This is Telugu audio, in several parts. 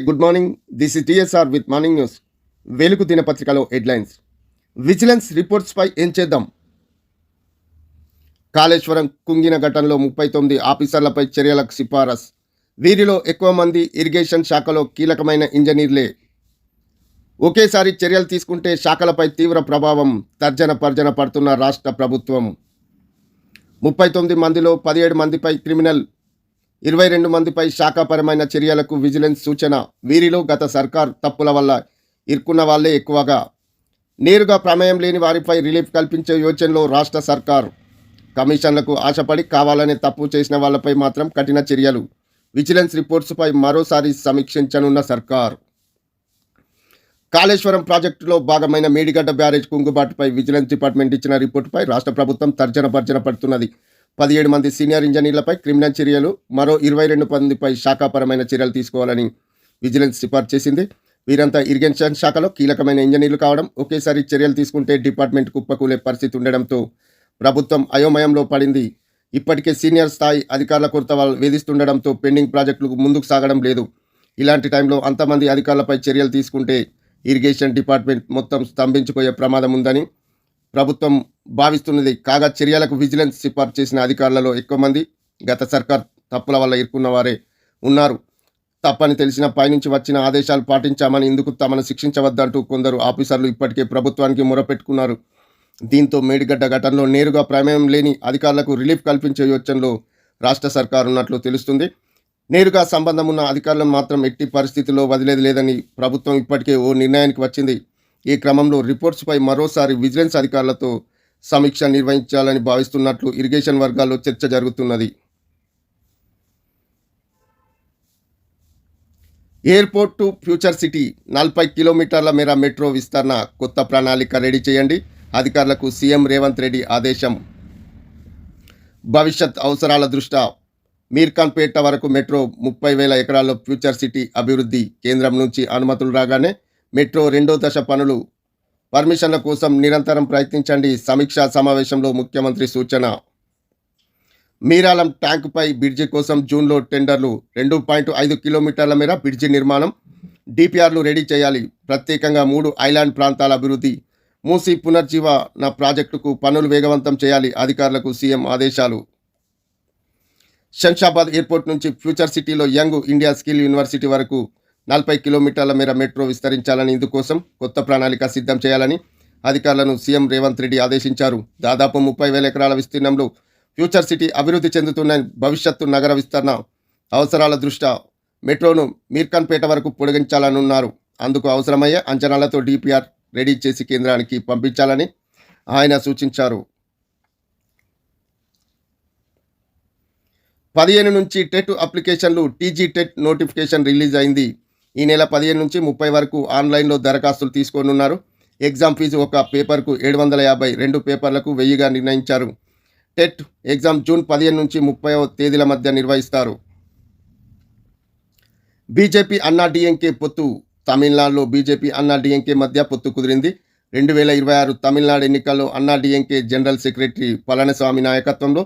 Good morning this is TSR with morning news Velugu దినపత్రికలో హెడ్లైన్స్ విజిలెన్స్ రిపోర్ట్స్పై ఏం చేద్దాం? కాళేశ్వరం కుంగిన ఘటనలో ముప్పై తొమ్మిది ఆఫీసర్లపై చర్యలకు సిఫారసు. వీరిలో ఎక్కువ మంది ఇరిగేషన్ శాఖలో కీలకమైన ఇంజనీర్లే. ఒకేసారి చర్యలు తీసుకుంటే శాఖలపై తీవ్ర ప్రభావం తర్జన పర్జన పడుతున్న రాష్ట్ర ప్రభుత్వం. ముప్పై తొమ్మిది మందిలో పదిహేడు మందిపై క్రిమినల్ ఇరవై రెండు మందిపై శాఖాపరమైన చర్యలకు విజిలెన్స్ సూచన. వీరిలో గత సర్కార్ తప్పుల వల్ల ఇరుక్కున్న వాళ్ళే ఎక్కువగా. నేరుగా ప్రమేయం లేని వారిపై రిలీఫ్ కల్పించే యోచనలో రాష్ట్ర సర్కార్. కమిషన్లకు ఆశపడి కావాలనే తప్పు చేసిన వాళ్ళపై మాత్రం కఠిన చర్యలు. విజిలెన్స్ రిపోర్ట్స్పై మరోసారి సమీక్షించనున్న సర్కార్. కాళేశ్వరం ప్రాజెక్టులో భాగమైన మేడిగడ్డ బ్యారేజ్ కుంగుబాటుపై విజిలెన్స్ డిపార్ట్మెంట్ ఇచ్చిన రిపోర్టుపై రాష్ట్ర ప్రభుత్వం తర్జన భర్జన పడుతున్నది. పదిహేడు మంది సీనియర్ ఇంజనీర్లపై క్రిమినల్ చర్యలు మరో ఇరవై రెండు మందిపై శాఖాపరమైన చర్యలు తీసుకోవాలని విజిలెన్స్ సిఫార్సు చేసింది. వీరంతా ఇరిగేషన్ శాఖలో కీలకమైన ఇంజనీర్లు కావడం ఒకేసారి చర్యలు తీసుకుంటే డిపార్ట్మెంట్ కుప్పకూలే పరిస్థితి ఉండడంతో ప్రభుత్వం అయోమయంలో పడింది. ఇప్పటికే సీనియర్ స్థాయి అధికారుల కొరత వాళ్ళు వేధిస్తుండడంతో పెండింగ్ ప్రాజెక్టులు ముందుకు సాగడం లేదు. ఇలాంటి టైంలో అంతమంది అధికారులపై చర్యలు తీసుకుంటే ఇరిగేషన్ డిపార్ట్మెంట్ మొత్తం స్తంభించిపోయే ప్రమాదం ఉందని ప్రభుత్వం భావిస్తున్నది కాగా చర్యలకు విజిలెన్స్ సిఫార్సు చేసిన అధికారులలో ఎక్కువ మంది గత సర్కార్ తప్పుల వల్ల ఇరుక్కున్న వారే ఉన్నారు. తప్పని తెలిసిన పైనుంచి వచ్చిన ఆదేశాలు పాటించామని ఇందుకు తమను శిక్షించవద్దంటూ కొందరు ఆఫీసర్లు ఇప్పటికే ప్రభుత్వానికి మొరపెట్టుకున్నారు. దీంతో మేడిగడ్డ ఘటనలో నేరుగా ప్రమేయం లేని అధికారులకు రిలీఫ్ కల్పించే యోచనలో రాష్ట్ర సర్కారు ఉన్నట్లు తెలుస్తుంది. నేరుగా సంబంధం ఉన్న అధికారులను మాత్రం ఎట్టి పరిస్థితుల్లో వదిలేది లేదని ప్రభుత్వం ఇప్పటికే ఓ నిర్ణయానికి వచ్చింది. ఈ క్రమంలో రిపోర్ట్స్పై మరోసారి విజిలెన్స్ అధికారులతో సమీక్ష నిర్వహించాలని భావిస్తున్నట్లు ఇరిగేషన్ వర్గాల్లో చర్చ జరుగుతున్నది. ఎయిర్పోర్ట్ టు ఫ్యూచర్ సిటీ నలభై కిలోమీటర్ల మేర మెట్రో విస్తరణ కొత్త ప్రణాళిక రెడీ చేయండి అధికారులకు సీఎం రేవంత్ రెడ్డి ఆదేశం. భవిష్యత్ అవసరాల దృష్ట్యా మీర్ఖాన్పేట వరకు మెట్రో ముప్పై వేల ఎకరాల్లో ఫ్యూచర్ సిటీ అభివృద్ధి కేంద్రం నుంచి అనుమతులు రాగానే మెట్రో రెండో దశ పనులు. పర్మిషన్ల కోసం నిరంతరం ప్రయత్నించండి సమీక్షా సమావేశంలో ముఖ్యమంత్రి సూచన. మీరాలం ట్యాంకుపై బ్రిడ్జి కోసం జూన్లో టెండర్లు. రెండు పాయింట్ ఐదు కిలోమీటర్ల మేర బ్రిడ్జి నిర్మాణం. డిపిఆర్లు రెడీ చేయాలి. ప్రత్యేకంగా మూడు ఐలాండ్ ప్రాంతాల అభివృద్ధి. మూసి పునర్జీవన ప్రాజెక్టుకు పనులు వేగవంతం చేయాలి అధికారులకు సీఎం ఆదేశాలు. శంషాబాద్ ఎయిర్పోర్ట్ నుంచి ఫ్యూచర్ సిటీలో యంగ్ ఇండియా స్కిల్ యూనివర్సిటీ వరకు నలభై కిలోమీటర్ల మేర మెట్రో విస్తరించాలని ఇందుకోసం కొత్త ప్రణాళిక సిద్ధం చేయాలని అధికారులను సీఎం రేవంత్ రెడ్డి ఆదేశించారు. దాదాపు ముప్పై వేల ఎకరాల విస్తీర్ణంలో ఫ్యూచర్ సిటీ అభివృద్ధి చెందుతున్న భవిష్యత్తు నగర విస్తరణ అవసరాల దృష్ట్యా మెట్రోను మీర్ఖాన్పేట వరకు పొడిగించాలనున్నారు. అందుకు అవసరమయ్యే అంచనాలతో డిపిఆర్ రెడీ చేసి కేంద్రానికి పంపించాలని ఆయన సూచించారు. పదిహేను నుంచి టెట్ అప్లికేషన్లు టీజీ టెట్ నోటిఫికేషన్ రిలీజ్ అయింది. ఈ నెల పదిహేను నుంచి ముప్పై వరకు ఆన్లైన్లో దరఖాస్తులు తీసుకోనున్నారు ఎగ్జామ్ ఫీజు ఒక పేపర్కు ఏడు వందల యాభై రెండు పేపర్లకు వెయ్యిగా నిర్ణయించారు. టెట్ ఎగ్జామ్ జూన్ పదిహేను నుంచి ముప్పై తేదీల మధ్య నిర్వహిస్తారు. బీజేపీ అన్నా డిఎంకే పొత్తు. తమిళనాడులో బీజేపీ అన్నా డిఎంకే మధ్య పొత్తు కుదిరింది. రెండు వేల ఇరవై ఆరు తమిళనాడు ఎన్నికల్లో అన్నా డిఎంకే జనరల్ సెక్రటరీ పళనిస్వామి నాయకత్వంలో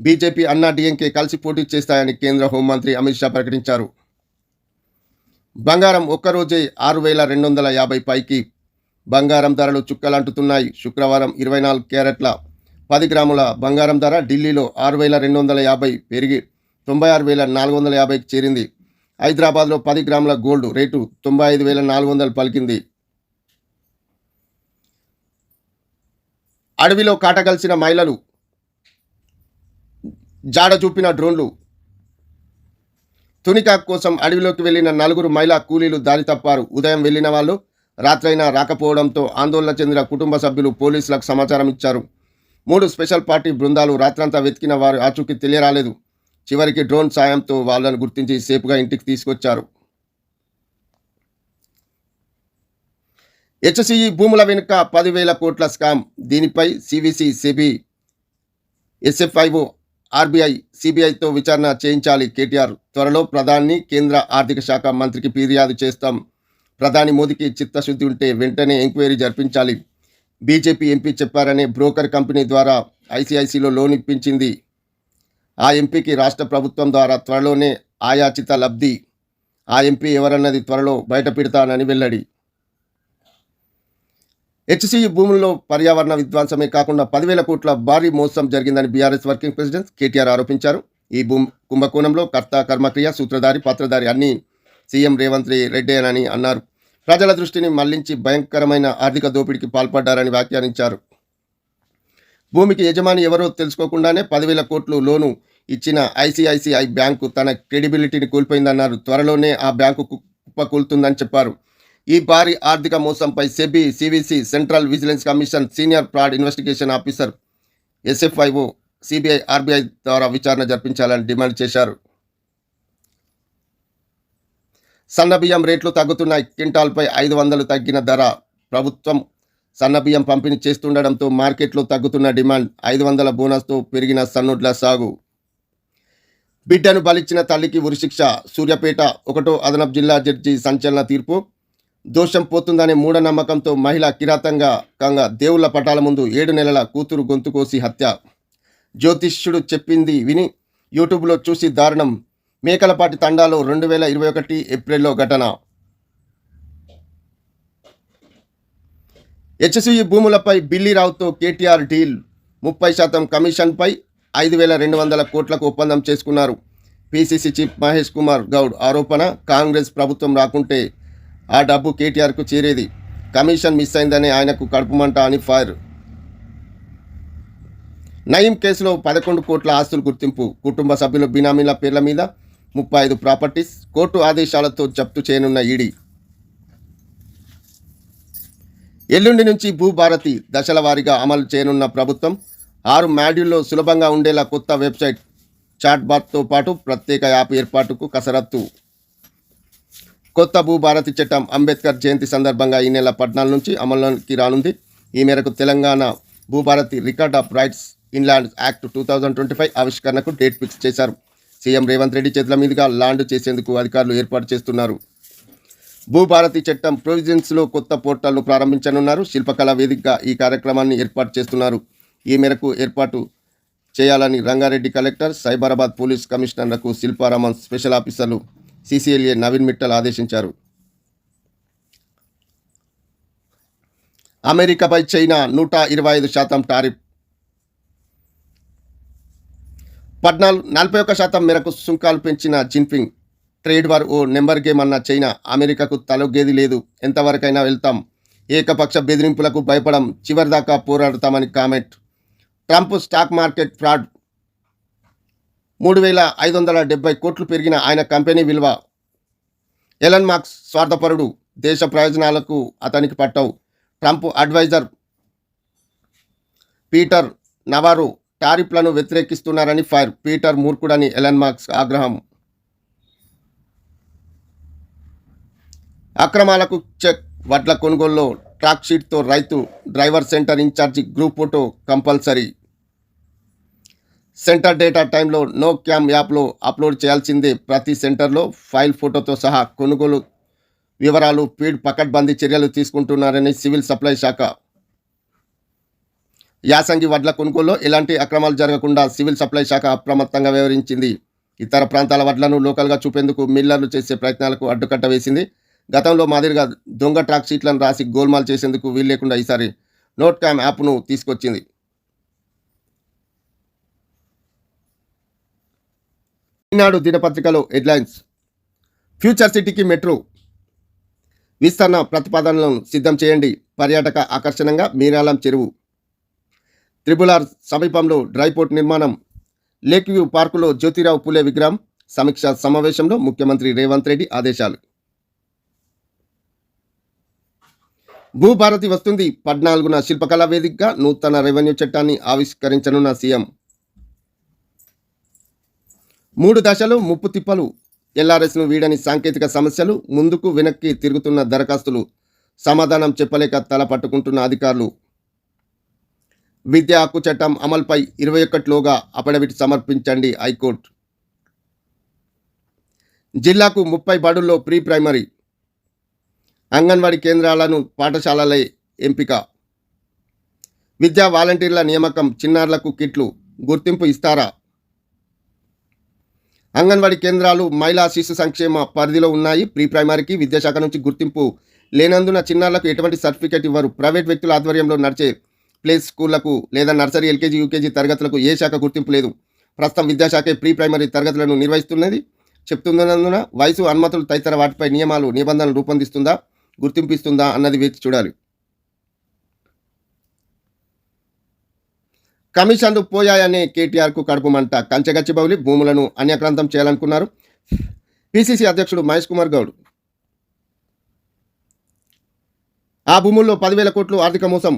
బీజేపీ అన్నా డిఎంకే కలిసి పోటీ చేస్తాయని కేంద్ర హోంమంత్రి అమిత్ షా ప్రకటించారు. బంగారం ఒక్కరోజే ఆరు వేల రెండు వందల యాభై పైకి. బంగారం ధరలు చుక్కలంటుతున్నాయి. శుక్రవారం ఇరవై నాలుగు క్యారెట్ల పది గ్రాముల బంగారం ధర ఢిల్లీలో ఆరు వేల రెండు వందల యాభై పెరిగి తొంభై ఆరు వేల నాలుగు వందల యాభైకి చేరింది. హైదరాబాద్లో పది గ్రాముల గోల్డ్ రేటు తొంభై ఐదు వేల నాలుగు వందలు పలికింది. అడవిలో కాటగలిసిన మహిళలు జాడ చూపిన డ్రోన్లు తునికా కోసం అడవిలోకి వెళ్ళిన నలుగురు మహిళా కూలీలు దారి తప్పారు. ఉదయం వెళ్ళిన వాళ్ళు రాత్రైనా రాకపోవడంతో ఆందోళన చెందిన కుటుంబ సభ్యులు పోలీసులకు సమాచారం ఇచ్చారు. మూడు స్పెషల్ పార్టీ బృందాలు రాత్రంతా వెతికిన వారు ఆచూకీ తెలియరాలేదు. చివరికి డ్రోన్ సాయంతో వాళ్ళను గుర్తించి సేపుగా ఇంటికి తీసుకొచ్చారు. హెచ్సిఈ భూముల వెనుక పదివేల కోట్ల స్కామ్. దీనిపై సివిసి సెబి ఎస్ఎఫ్ఐఓ ఆర్బీఐ సిబిఐతో విచారణ చేయించాలి. కేటీఆర్ త్వరలో ప్రధాని కేంద్ర ఆర్థిక శాఖ మంత్రికి ఫిర్యాదు చేస్తాం. ప్రధాని మోదీకి చిత్తశుద్ధి ఉంటే వెంటనే ఎంక్వైరీ జరిపించాలి. బీజేపీ ఎంపీ చెప్పారనే బ్రోకర్ కంపెనీ ద్వారా ఐసీఐసీలో లోన్ ఇప్పించింది. ఆ ఎంపీకి రాష్ట్ర ప్రభుత్వం ద్వారా త్వరలోనే ఆయాచిత లబ్ధి. ఆ ఎంపీ ఎవరన్నది త్వరలో బయట పెడతానని వెల్లడి. హెచ్సియు భూముల్లో పర్యావరణ విధ్వంసమే కాకుండా పదివేల కోట్ల భారీ మోసం జరిగిందని బీఆర్ఎస్ వర్కింగ్ ప్రెసిడెంట్ కేటీఆర్ ఆరోపించారు. ఈ భూ కుంభకోణంలో కర్త కర్మక్రియ సూత్రధారి పాత్రధారి అన్ని సీఎం రేవంత్ రెడ్డేనని అన్నారు. ప్రజల దృష్టిని మళ్ళించి భయంకరమైన ఆర్థిక దోపిడీకి పాల్పడ్డారని వ్యాఖ్యానించారు. భూమికి యజమాని ఎవరో తెలుసుకోకుండానే పదివేల కోట్లు లోను ఇచ్చిన ఐసిఐసిఐ బ్యాంకు తన క్రెడిబిలిటీని కోల్పోయిందన్నారు. త్వరలోనే ఆ బ్యాంకు కుప్పకూలుతుందని చెప్పారు. ఈ భారీ ఆర్థిక మోసంపై SEBI CVC central vigilance commission senior fraud investigation officer SFIO CBI RBI ద్వారా విచారణ జరిపించాలని డిమాండ్ చేశారు. సన్నబియ్యం రేట్లు తగ్గుతున్నాయి. క్వింటాల్పై ఐదు వందలు తగ్గిన ధర ప్రభుత్వం సన్నబియ్యం పంపిణీ చేస్తుండడంతో మార్కెట్లో తగ్గుతున్న డిమాండ్ ఐదు వందల బోనస్తో పెరిగిన సన్నుడ్ల సాగు. బిడ్డను బలిచ్చిన తల్లికి ఉరిశిక్ష సూర్యాపేట ఒకటో అదనపు జిల్లా జడ్జి సంచలన తీర్పు. దోషం పోతుందనే మూఢనమ్మకంతో మహిళ కిరాతంగా కంగా దేవుళ్ళ పటాల ముందు ఏడు నెలల కూతురు గొంతు కోసి హత్య. జ్యోతిష్యుడు చెప్పింది విని యూట్యూబ్లో చూసి దారుణం. మేకలపాటి తండాలో రెండు వేల ఇరవై ఒకటి ఏప్రిల్లో ఘటన. హెచ్సియు భూములపై బిల్లీరావుతో కేటీఆర్ డీల్. ముప్పై శాతం కమిషన్పై ఐదు వేల రెండు వందల కోట్లకు ఒప్పందం చేసుకున్నారు. పిసిసి చీఫ్ మహేష్ కుమార్ గౌడ్ ఆరోపణ కాంగ్రెస్ ప్రభుత్వం రాకుంటే ఆ డబ్బు కేటీఆర్కు చేరేది. కమిషన్ మిస్ అయిందని ఆయనకు కడుపుమంట అని ఫైర్. నయీం కేసులో పదకొండు కోట్ల ఆస్తులు గుర్తింపు. కుటుంబ సభ్యుల బినామీల పేర్ల మీద ముప్పై ఐదు ప్రాపర్టీస్ కోర్టు ఆదేశాలతో జప్తు చేయనున్న ఈడీ. ఎల్లుండి నుంచి భూభారతి దశల వారీగా అమలు చేయనున్న ప్రభుత్వం ఆరు మాడ్యూల్లో సులభంగా ఉండేలా కొత్త వెబ్సైట్ చాట్బాట్తో పాటు ప్రత్యేక యాప్ ఏర్పాటుకు కసరత్తు. కొత్త భూభారతి చట్టం అంబేద్కర్ జయంతి సందర్భంగా ఈ నెల పద్నాలుగు నుంచి అమల్లోకి రానుంది. ఈ మేరకు Telangana Bhubharati record of rights in land act two thousand twenty five ఆవిష్కరణకు డేట్ ఫిక్స్ చేశారు. సీఎం రేవంత్ రెడ్డి చేతుల మీదుగా లాండ్ చేసేందుకు అధికారులు ఏర్పాటు చేస్తున్నారు. భూభారతి చట్టం ప్రొవిజన్స్లో కొత్త పోర్టల్ను ప్రారంభించనున్నారు. శిల్పకళా వేదికగా ఈ కార్యక్రమాన్ని ఏర్పాటు చేస్తున్నారు. ఈ మేరకు ఏర్పాటు చేయాలని రంగారెడ్డి కలెక్టర్ సైబరాబాద్ పోలీస్ కమిషనర్లకు శిల్పారామన్ స్పెషల్ ఆఫీసర్లు సీసీఎల్ఏ నవీన్ మిట్టల్ ఆదేశించారు. అమెరికాపై చైనా నూట ఇరవై ఐదు శాతం టారిఫ్ పద్నాలుగు నలభై ఒక్క శాతం మేరకు సుంకాలు పెంచిన జిన్పింగ్ ట్రేడ్ వార్ ఓ నెంబర్ గేమ్ అన్న చైనా అమెరికాకు తలొగ్గేది లేదు. ఎంతవరకైనా వెళ్తాం. ఏకపక్ష బెదిరింపులకు భయపడం చివరిదాకా పోరాడతామని comment. Trump stock market fraud మూడు వేల ఐదు వందల డెబ్బై కోట్లు పెరిగిన ఆయన కంపెనీ విలువ. ఎలన్ మార్క్స్ స్వార్థపరుడు దేశ ప్రయోజనాలకు అతనికి పట్టవు. ట్రంప్ అడ్వైజర్ పీటర్ నవారు టారిఫ్లను వ్యతిరేకిస్తున్నారని ఫైర్ పీటర్ మూర్ఖుడని ఎలన్ మార్క్స్ ఆగ్రహం. అక్రమాలకు చెక్ వడ్ల కొనుగోలులో ట్రాక్ షీట్తో రైతు driver centre in-charge group photo compulsory. Centre data టైంలో నో క్యామ్ యాప్లో అప్లోడ్ చేయాల్సిందే. ప్రతి సెంటర్లో ఫైల్ ఫోటోతో సహా కొనుగోలు వివరాలు పీడ్ పకడ్బందీ చర్యలు తీసుకుంటున్నారని సివిల్ సప్లై శాఖ. యాసంగి వడ్ల కొనుగోలులో ఎలాంటి అక్రమాలు జరగకుండా సివిల్ సప్లై శాఖ అప్రమత్తంగా వ్యవహరించింది. ఇతర ప్రాంతాల వడ్లను లోకల్గా చూపేందుకు మిల్లర్లు చేసే ప్రయత్నాలకు అడ్డుకట్ట వేసింది. గతంలో మాదిరిగా దొంగ ట్రాక్ షీట్లను రాసి గోల్మాల్ చేసేందుకు వీలు లేకుండా ఈసారి నోట్ క్యామ్ యాప్ను తీసుకొచ్చింది. ఈనాడు దినపత్రికలో హెడ్లైన్స్ ఫ్యూచర్ సిటీకి మెట్రో విస్తరణ ప్రతిపాదనలను సిద్ధం చేయండి. పర్యాటక ఆకర్షణంగా మీరాలం చెరువు త్రిబుల్ ఆర్ సమీపంలో డ్రైపోర్ట్ నిర్మాణం లేక్ వ్యూ పార్కులో జ్యోతిరావు పులే విగ్రహం సమీక్ష సమావేశంలో ముఖ్యమంత్రి రేవంత్ రెడ్డి ఆదేశాలు. భూభారతి వస్తుంది. పద్నాలుగున శిల్పకళా వేదికగా నూతన రెవెన్యూ చట్టాన్ని ఆవిష్కరించనున్న సీఎం మూడు దశలు ముప్పు తిప్పలు. ఎల్ఆర్ఎస్ను వీడని సాంకేతిక సమస్యలు ముందుకు వెనక్కి తిరుగుతున్న దరఖాస్తులు. సమాధానం చెప్పలేక తల పట్టుకుంటున్న అధికారులు. విద్యా హక్కు చట్టం అమలుపై ఇరవై ఒకటిలోగా అఫిడవిట్ సమర్పించండి హైకోర్టు. జిల్లాకు ముప్పై బడుల్లో ప్రీ ప్రైమరీ అంగన్వాడీ కేంద్రాలను పాఠశాలల ఎంపిక. విద్యా వాలంటీర్ల నియామకం చిన్నారులకు కిట్లు. గుర్తింపు ఇస్తారా? అంగన్వాడీ కేంద్రాలు మహిళా శిశు సంక్షేమ పరిధిలో ఉన్నాయి. ప్రీ ప్రైమరీకి విద్యాశాఖ నుంచి గుర్తింపు లేనందున చిన్నారులకు ఎటువంటి సర్టిఫికేట్ ఇవ్వరు. ప్రైవేట్ వ్యక్తుల ఆధ్వర్యంలో నడిచే ప్లే స్కూళ్ళకు లేదా నర్సరీ ఎల్కేజీ యూకేజీ తరగతులకు ఏ శాఖ గుర్తింపు లేదు. ప్రస్తుతం విద్యాశాఖే ప్రీ ప్రైమరీ తరగతులను నిర్వహిస్తున్నది. చెప్తున్నందున వయసు అనుమతులు తదితర వాటిపై నియమాలు నిబంధనలు రూపొందిస్తుందా గుర్తింపు ఇస్తుందా అన్నది వేచి చూడాలి. కమిషన్లు పోయాయని కేటీఆర్కు కడుపు మంట. కంచెగచ్చిబౌలి భూములను అన్యక్రాంతం చేయాలనుకున్నారు. పిసిసి అధ్యక్షుడు మహేష్ కుమార్ గౌడ్. ఆ భూముల్లో పదివేల కోట్లు ఆర్థిక మోసం.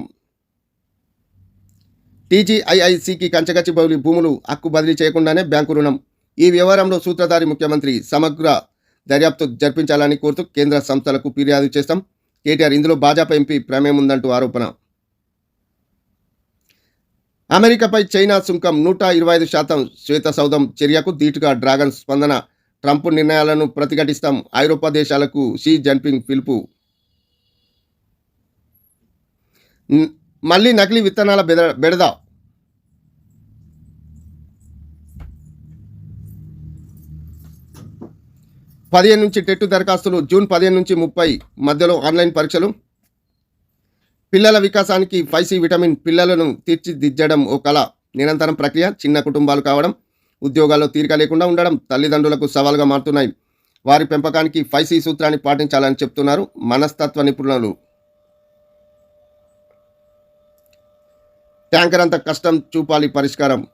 టీజీఐఐసికి కంచగచ్చిబౌలి భూములు హక్కు బదిలీ చేయకుండానే బ్యాంకు రుణం. ఈ వ్యవహారంలో సూత్రధారి ముఖ్యమంత్రి సమగ్ర దర్యాప్తు జరిపించాలని కోరుతూ కేంద్ర సంస్థలకు ఫిర్యాదు చేస్తాం. కేటీఆర్ ఇందులో భాజపా ఎంపీ ప్రమేయం ఉందంటూ ఆరోపణ. అమెరికాపై చైనా సుంకం నూట ఇరవై ఐదు శాతం శ్వేత సౌధం చర్యకు ధీటుగా డ్రాగన్ స్పందన. ట్రంప్ నిర్ణయాలను ప్రతిఘటిస్తాం. ఐరోపా దేశాలకు షీ జన్పింగ్ పిలుపు. మళ్ళీ నకిలీ విత్తనాల బెద బెడద. పదిహేను నుంచి టెట్టు దరఖాస్తులు జూన్ పదిహేను నుంచి ముప్పై మధ్యలో ఆన్లైన్ పరీక్షలు. పిల్లల వికాసానికి ఫైసీ విటమిన్ పిల్లలను తీర్చిదిద్దడం ఓ కళ. నిరంతరం ప్రక్రియ చిన్న కుటుంబాలు కావడం ఉద్యోగాల్లో తీరిక లేకుండా ఉండడం తల్లిదండ్రులకు సవాల్గా మారుతున్నాయి. వారి పెంపకానికి ఫైసీ సి సూత్రాన్ని పాటించాలని చెప్తున్నారు మనస్తత్వ నిపుణులు. ట్యాంకర్ అంత కష్టం చూపాలి పరిష్కారం.